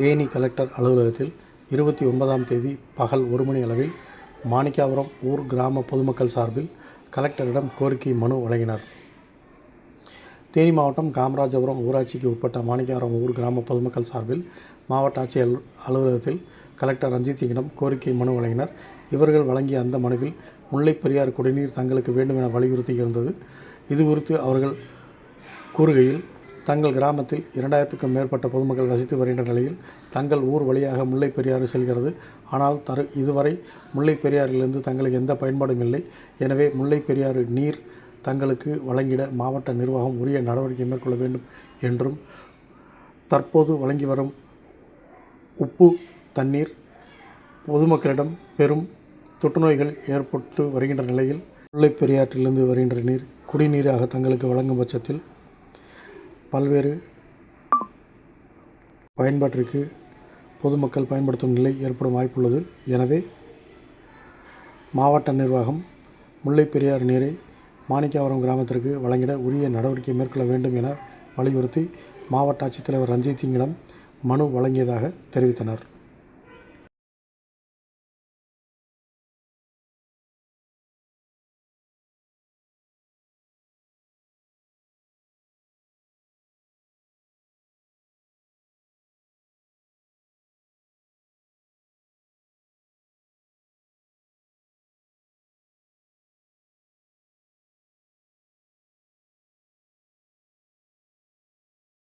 Theni collector அலுவலகத்தில் இருபத்தி ஒன்பதாம் தேதி பகல் ஒரு மணி அளவில் மாணிக்காபுரம் ஊர் கிராம பொதுமக்கள் சார்பில் கலெக்டரிடம் கோரிக்கை மனு வழங்கினர். தேனி மாவட்டம் காமராஜபுரம் ஊராட்சிக்கு உட்பட்ட மாணிக்காபுரம் ஊர் கிராம பொதுமக்கள் சார்பில் மாவட்ட ஆட்சியர் அலுவலகத்தில் கலெக்டர் ரஞ்சித்சிங்கிடம் கோரிக்கை மனு வழங்கினர். இவர்கள் வழங்கிய அந்த மனுவில் முல்லைப் பெரியார் குடிநீர் தங்களுக்கு வேண்டும் என வலியுறுத்தி இருந்தது. இது குறித்து அவர்கள் கூறுகையில் தங்கள் கிராமத்தில் இரண்டாயிரத்துக்கும் மேற்பட்ட பொதுமக்கள் வசித்து வருகின்ற நிலையில் தங்கள் ஊர் வழியாக முல்லை பெரியாறு செல்கிறது. ஆனால் தரு இதுவரை முல்லை பெரியாறிலிருந்து தங்களுக்கு எந்த பயன்பாடும் இல்லை. எனவே முல்லை பெரியாறு நீர் தங்களுக்கு வழங்கிட மாவட்ட நிர்வாகம் உரிய நடவடிக்கை மேற்கொள்ள வேண்டும் என்றும் தற்போது வழங்கி வரும் உப்பு தண்ணீர் பொதுமக்களிடம் பெரும் தொற்றுநோய்கள் ஏற்பட்டு வருகின்ற நிலையில் முல்லைப் பெரியாற்றிலிருந்து வருகின்ற நீர் குடிநீராக தங்களுக்கு வழங்கும் பட்சத்தில் பல்வேறு பயன்பாட்டிற்கு பொதுமக்கள் பயன்படுத்தும் நிலை ஏற்படும் வாய்ப்புள்ளது. எனவே மாவட்ட நிர்வாகம் முல்லை பெரியாறு நீரை மாணிக்காவரம் கிராமத்திற்கு வழங்கிட உரிய நடவடிக்கை மேற்கொள்ள வேண்டும் என வலியுறுத்தி மாவட்ட ஆட்சித்தலைவர் ரஞ்சித்சிங்கிடம் மனு வழங்கியதாக தெரிவித்தனர்.